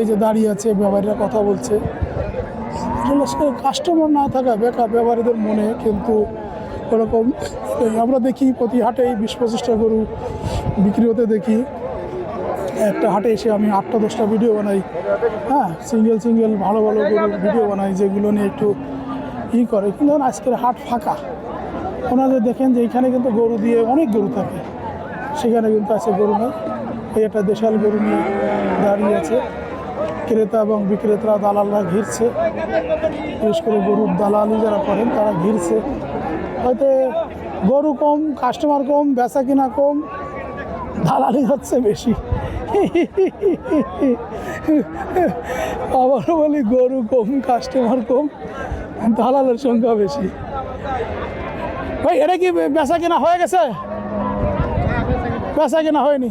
এই যে দাঁড়িয়ে আছে, ব্যাপারীরা কথা বলছে। কাস্টমার না থাকা বেকার ব্যাপারীদের মনে কিন্তু ওরকম আমরা দেখি প্রতি হাটেই বিশ পঁচিশটা গরু বিক্রি হতে দেখি। একটা হাটে এসে আমি আটটা দশটা ভিডিও বানাই। হ্যাঁ সিঙ্গেল সিঙ্গেল ভালো ভালো গরু ভিডিও বানাই, যেগুলো নিয়ে একটু ই করে। কিন্তু আজকের হাট ফাঁকা। ওনাদের দেখেন যে এইখানে কিন্তু গরু দিয়ে অনেক গরু থাকে। সেখানে কিন্তু আছে গরু নেই। এই একটা দেশাল গরু নিয়ে দাঁড়িয়ে আছে। ক্রেতা এবং বিক্রেতারা দালালরা ঘিরছে। বিশেষ করে গরুর দালালি যারা করেন, তারা ঘিরছে। হয়তো গরু কম কাস্টমার কম বেচা কিনা কম, দালালি হচ্ছে বেশি। আবার বলি, গরু কম কাস্টমার কম, দালালের সংখ্যা বেশি। ভাই, এটা কি বেচা কিনা হয়ে গেছে? বেচা কিনা হয়নি।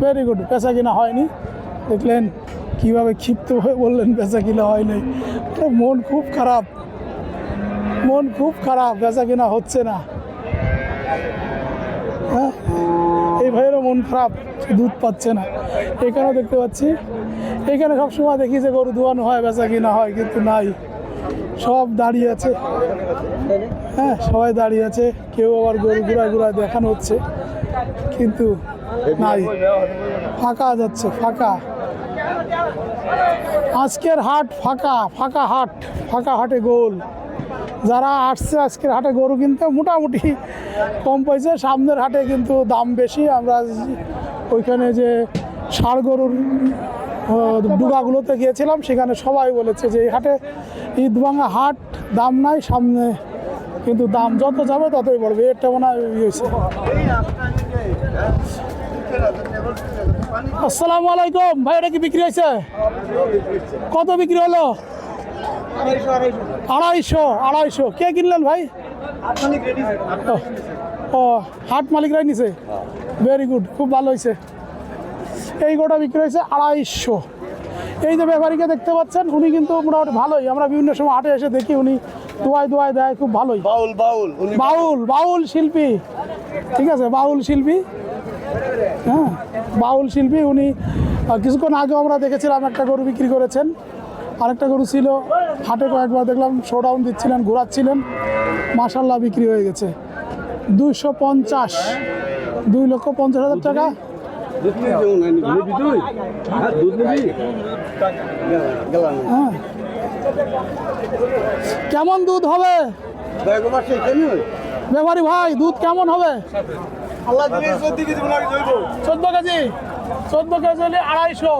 ভেরি গুড বেচা কিনা হয়নি। দেখলেন কীভাবে ক্ষিপ্ত হয়ে বললেন বেচা কিনা হয় নাই। মন খুব খারাপ। মন খুব খারাপ বেচা কিনা হচ্ছে না। হ্যাঁ? এই ভাইয়েরও মন খারাপ দুধ পাচ্ছে না। এখানেও দেখতে পাচ্ছি এখানে সবসময় দেখি যে গরু ধোয়ানো হয় বেচা কিনা হয় কিন্তু নাই। সব দাঁড়িয়ে আছে। হ্যাঁ সবাই দাঁড়িয়ে আছে। কেউ আবার গরু ঘুরায় ঘুরায় দেখানো হচ্ছে কিন্তু নাই। ফাঁকা যাচ্ছে ফাঁকা। আজকের হাট ফাঁকা ফাঁকা হাট ফাঁকা হাটে গোল। যারা আসছে আজকের হাটে গরু কিনতে মোটামুটি কম পয়সা সামনের হাটে কিন্তু দাম বেশি। আমরা ওইখানে যে ষাড় গরুর আহ, ডুগাগুলোতে গিয়েছিলাম সেখানে সবাই বলেছে যে এই হাটে ঈদভাঙা হাট দাম নাই সামনে কিন্তু দাম যত যাবে ততই বাড়বে। এটা মনে হয় ইয়ে আসসালামু আলাইকুম। ভাই এটা কি বিক্রি হয়েছে? কত বিক্রি হলো? আড়াইশো আড়াইশো। কে কিনলেন ভাই? ও, ও হাট মালিকরাই নিছে। ভেরি গুড খুব ভালো হয়েছে। এই গোটা বিক্রি হয়েছে আড়াইশো। এই যে ব্যাপারীকে দেখতে পাচ্ছেন উনি কিন্তু মোটামুটি ভালোই। আমরা বিভিন্ন সময় হাটে এসে দেখি উনি দোয়াই দোয়াই দেয় খুব ভালোই। বাউল বাউল বাউল বাউল শিল্পী। ঠিক আছে বাউল শিল্পী। হ্যাঁ। বাউল শিল্পী উনি কিছুক্ষণ আগে আমরা দেখেছিলাম একটা গরু বিক্রি করেছেন। আরেকটা গরু ছিল হাটে কয়েকবার দেখলাম শোডাউন দিচ্ছিলেন ঘোরাচ্ছিলেন। মাসাল্লাহ বিক্রি হয়ে গেছে। দুইশো পঞ্চাশ দুই লক্ষ পঞ্চাশ হাজার টাকা। হ্যাঁ। কেমন দুধ হবে? ব্যাপারী ভাই দুধ কেমন হবে? চোদ্দ কেজি চোদ্দ কেজি? হলে আড়াইশো।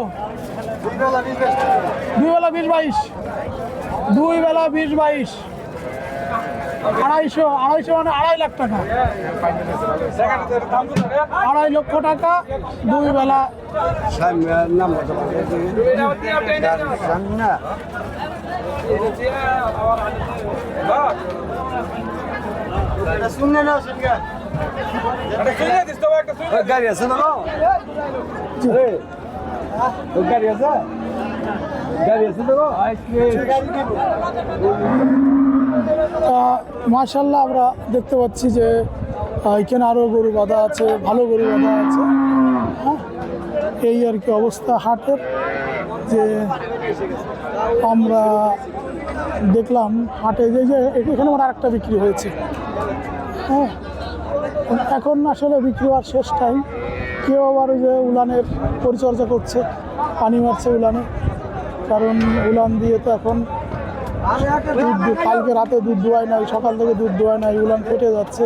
দুই বেলা বিশ বাইশ। দুই বেলা বিশ বাইশ। আড়াইশো আড়াইশো মানে আড়াই লাখ টাকা। আড়াই লক্ষ টাকা দুই বেলা নাম না গাড়ি মার্শাল্লাহ আমরা দেখতে পাচ্ছি যে এখানে আরও গরু বাঁধা আছে, ভালো গরু বাঁধা আছে। হ্যাঁ এই আর কি অবস্থা হাটের, যে আমরা দেখলাম হাটে যে যে এখানে আমার আরেকটা বিক্রি হয়েছে। হ্যাঁ এখন আসলে বিক্রি হওয়ার শেষ টাইম কেউ আবার ওই যে উলানের পরিচর্যা করছে, পানি মারছে উলানে। কারণ উলান দিয়ে তো এখন দুধ কালকে রাতে দুধ দোয়ায় নাই, সকাল থেকে দুধ দোয়ায় নাই, উলান ফেটে যাচ্ছে।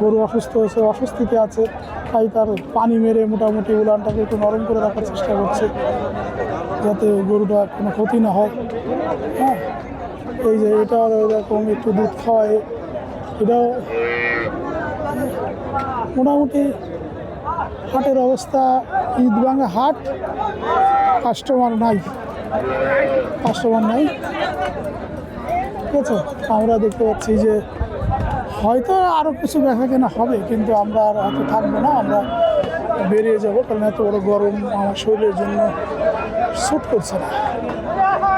গরু অসুস্থ হয়েছে, অস্বস্তিতে আছে, তাই তার পানি মেরে মোটামুটি উলানটাকে একটু নরম করে রাখার চেষ্টা করছে, যাতে গরুটা কোনো ক্ষতি না হয়। হ্যাঁ এই যে এটা এরকম একটু দুধ খাওয়ায়, এটাও মোটামুটি হাটের অবস্থা ঈদভাঙা হাট, কাস্টমার নাই কাস্টমার নাই। ঠিক আছে, আমরা দেখতে পাচ্ছি যে হয়তো আরও কিছু দেখা কেনা হবে, কিন্তু আমরা আর হয়তো থাকব না, আমরা বেরিয়ে যাব, কারণ এত বড় গরম আমার শরীরের জন্য স্যুট করছে না।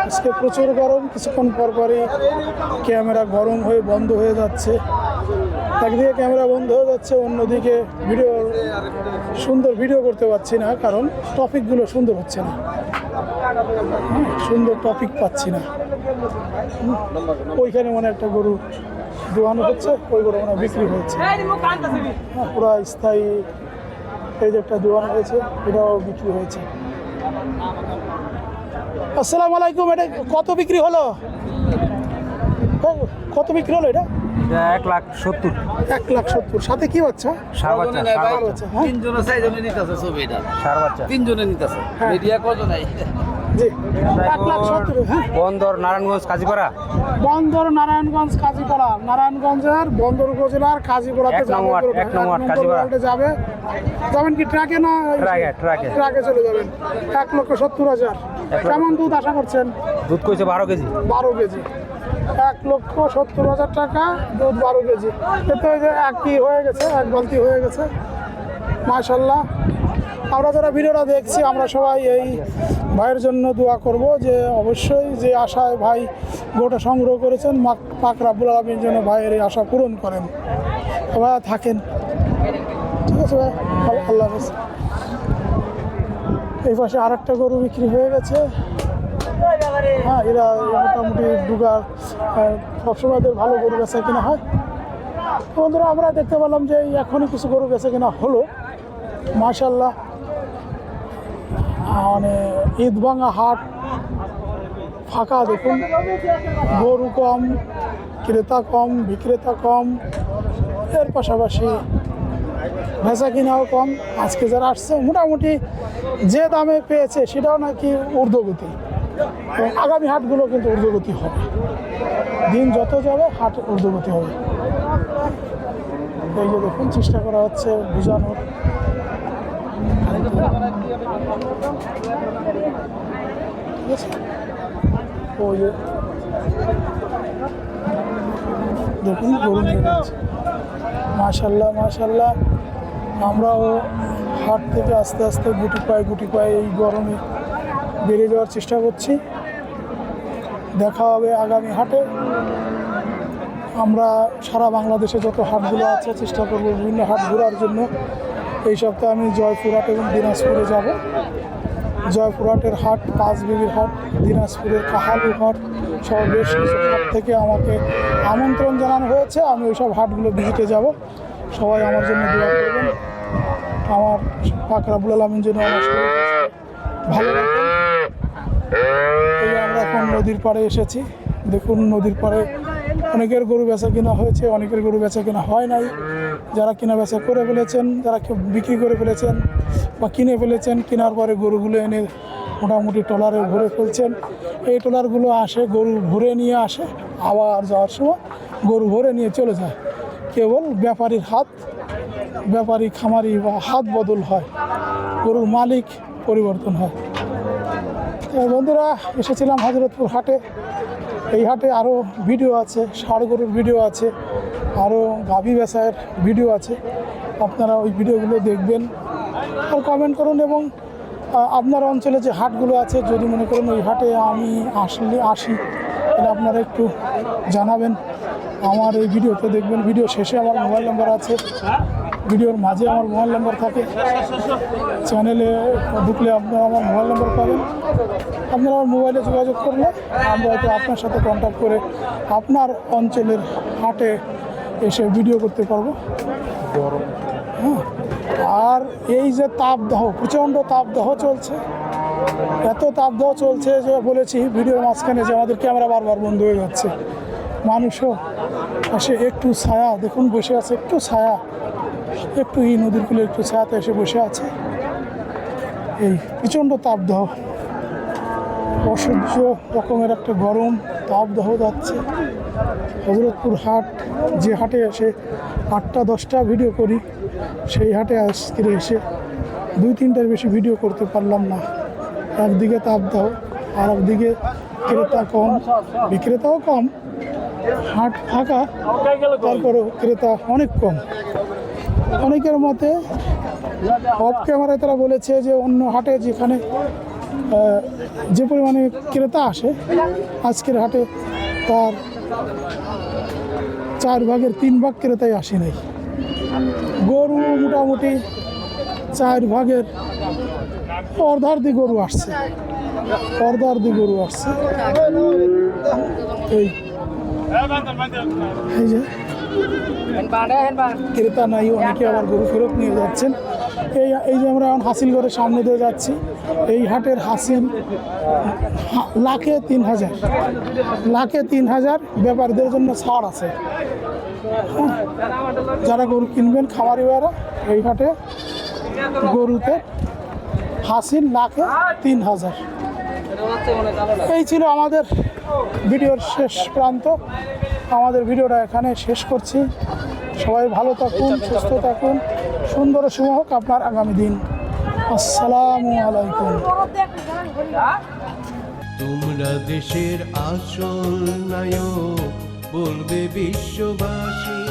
আজকে প্রচুর গরম, কিছুক্ষণ পর পরই ক্যামেরা গরম হয়ে বন্ধ হয়ে যাচ্ছে। একদিকে ক্যামেরা বন্ধ হয়ে যাচ্ছে অন্যদিকে ভিডিও সুন্দর ভিডিও করতে পারছি না কারণ টপিকগুলো সুন্দর হচ্ছে না। হুম, সুন্দর টপিক পাচ্ছি না। ওইখানে মানে একটা গরু দোয়ানো হচ্ছে ওই গরু মানে বিক্রি হচ্ছে। হ্যাঁ, পুরো স্থায়ী এই যে একটা দোয়ানো হয়েছে এটাও বিক্রি হয়েছে। আসসালামু আলাইকুম এটা কত বিক্রি হলো? কত বিক্রি হলো এটা? এটা এক লাখ সত্তর। এক লাখ সত্তর। সাথে কি বাচ্চা? সার বাচ্চা সার বাচ্চা। হ্যাঁ? তিনজনে চারজনে নিতেছে ছবি এটা। সার বাচ্চা। তিনজনে নিতেছে। হ্যাঁ। মিডিয়া কজন নাই এক লাখ সত্তর হ্যাঁ? বন্দর নারায়ণগঞ্জ কাজীপাড়া। বন্দর নারায়ণগঞ্জ কাজীপাড়া। নারায়ণগঞ্জের বন্দর উপজেলার কাজীপাড়াতে এক যাবে। যাবে। যাবেন কি ট্রাকে না ট্রাকে, ট্রাকে। ট্রাকে চলে যাবেন? এক লক্ষ সত্তর হাজার। কেমন দুধ আশা করছেন? দুধ কইছে বারো কেজি। বারো কেজি। এক লক্ষ সত্তর হাজার টাকা দুধ বারো কেজি। এতে যে একই হয়ে গেছে, এক বালতি হয়ে গেছে। মাশাল্লাহ। আমরা যারা ভিডিওটা দেখছি, আমরা সবাই এই ভাইয়ের জন্য দোয়া করব যে অবশ্যই যে আশায় ভাই গোটা সংগ্রহ করেছেন পাক রাব্বুল আলমীর জন্য ভাইয়ের এই আশা পূরণ করেন। তো ভাইয়া থাকেন। ঠিক আছে ভাই, আল্লাহ এই পাশে আরেকটা গরু বিক্রি হয়ে গেছে। হ্যাঁ এরা মোটামুটি দুগার সবসময় এদের ভালো গরু বেচা কিনা হয়। বন্ধুরা, আমরা দেখতে পেলাম যে এখনই কিছু গরু বেচা কিনা হলো। মাশাল্লাহ মানে ঈদভাঙা হাট ফাঁকা দেখুন। গরু কম, ক্রেতা কম, বিক্রেতা কম। এর পাশাপাশি বেচা কিনাও কম। আজকে যারা আসছে, মোটামুটি যে দামে পেয়েছে, সেটাও নাকি ঊর্ধ্বগতি। আগামী হাটগুলো কিন্তু ঊর্ধ্বগতি হবে। দিন যত যাবে, হাট ঊর্ধ্বগতি হবে। এই যে দেখুন, চেষ্টা করা হচ্ছে বোঝানোর। দেখুন, গরু মাশাল্লাহ মাশাল্লাহ। আমরাও হাট থেকে আস্তে আস্তে গুটি পাই গুটি পায়ে এই গরমে বেরিয়ে যাওয়ার চেষ্টা করছি। দেখা হবে আগামী হাটে। আমরা সারা বাংলাদেশে যত হাটগুলো আছে, চেষ্টা করব বিভিন্ন হাট ঘোরার জন্য। এই সপ্তাহে আমি জয়পুরহাট এবং দিনাজপুরে যাব। জয়পুরহাটের হাট, পাঁচবিবির হাট, দিনাজপুরের কাহালু হাট সহ বেশ কিছু হাট থেকে আমাকে আমন্ত্রণ জানানো হয়েছে। আমি ওইসব হাটগুলো ভিজিটে যাব। সবাই আমার জন্য দোয়া করবেন। আমার পাকরাবুল আলমিন যেন আমার ভালো এই আমরা এখন নদীর পাড়ে এসেছি। দেখুন, নদীর পাড়ে অনেকের গরু বেচা কিনা হয়েছে, অনেকের গরু বেচা কিনা হয় নাই। যারা কেনা বেচা করে ফেলেছেন, যারা বিক্রি করে ফেলেছেন বা কিনে ফেলেছেন, কেনার পরে গরুগুলো এনে মোটামুটি ট্রলারে ভরে ফেলছেন। এই ট্রলারগুলো আসে, গরু ভরে নিয়ে আসে, আবার যাওয়ার সময় গরু ভরে নিয়ে চলে যায়। কেবল ব্যাপারীর হাত, ব্যাপারী খামারি বা হাত বদল হয়, গরুর মালিক পরিবর্তন হয়। বন্ধুরা, এসেছিলাম হজরতপুর হাটে। এই হাটে আরও ভিডিও আছে, ষাড় গরুর ভিডিও আছে আরও গাভী বেচার ভিডিও আছে। আপনারা ওই ভিডিওগুলো দেখবেন আর কমেন্ট করুন এবং আপনার অঞ্চলে যে হাটগুলো আছে, যদি মনে করেন ওই হাটে আমি আসলে আসি, তাহলে আপনারা একটু জানাবেন। আমার এই ভিডিওতে দেখবেন, ভিডিও শেষে আমার মোবাইল নাম্বার আছে। ভিডিওর মাঝে আমার মোবাইল নাম্বার থাকে। চ্যানেলে ঢুকলে আপনারা আমার মোবাইল নাম্বার পাবেন। আপনারা আমার মোবাইলে যোগাযোগ করলে আমরা হয়তো আপনার সাথে কন্ট্যাক্ট করে আপনার অঞ্চলের হাটে এসে ভিডিও করতে পারব। হ্যাঁ। আর এই যে তাপদাহ, প্রচণ্ড তাপদাহ চলছে। এত তাপদাহ চলছে যে বলেছি ভিডিওর মাঝখানে যে আমাদের ক্যামেরা বারবার বন্ধ হয়ে যাচ্ছে। মানুষও আসে একটু ছায়া, দেখুন বসে আছে একটু ছায়া। একটু এই নদীর কূলে একটু ছায়াতে এসে বসে আছে। এই প্রচণ্ড তাপদাহ। অসহ্য রকমের একটা গরম তাপদাহ যাচ্ছে। হজরতপুর হাট যে হাটে এসে আটটা দশটা ভিডিও করি সেই হাটে আজকে এসে দুই তিনটার বেশি ভিডিও করতে পারলাম না। একদিকে তাপদাহ আর একদিকে ক্রেতা কম বিক্রেতাও কম। হাট ফাঁকা তারপরেও ক্রেতা অনেক কম। অনেকের মতে অফ ক্যামেরায় তারা বলেছে যে অন্য হাটে যেখানে যে পরিমাণে ক্রেতা আসে, আজকের হাটে তার চার ভাগের তিন ভাগ ক্রেতাই আসে নাই। গরু মোটামুটি চার ভাগের অর্ধার্ধি গরু আসছে। দি গরু আসছে। এই যে ক্রেতা নাই অনেকে আবার গরু ফেরত নিয়ে যাচ্ছেন। এই এই যে আমরা এখন হাসিল করে সামনে দিয়ে যাচ্ছি এই হাটের হাসিল লাখে তিন হাজার। লাখে তিন হাজার ব্যাপারীদের জন্য ছাড় আছে। যারা গরু কিনবেন খামারি ভাইরা এই হাটে গরুতে হাসিল লাখে তিন হাজার। এই ছিল আমাদের ভিডিওর শেষ প্রান্ত। আমাদের ভিডিওটা এখানে শেষ করছি। সবাই ভালো থাকুন, সুস্থ থাকুন। সুন্দর শুভ হোক আপনার আগামী দিন। আসসালামু আলাইকুম। তোমরা দেশের আসল নায়ক, বলবে বিশ্ববাসী।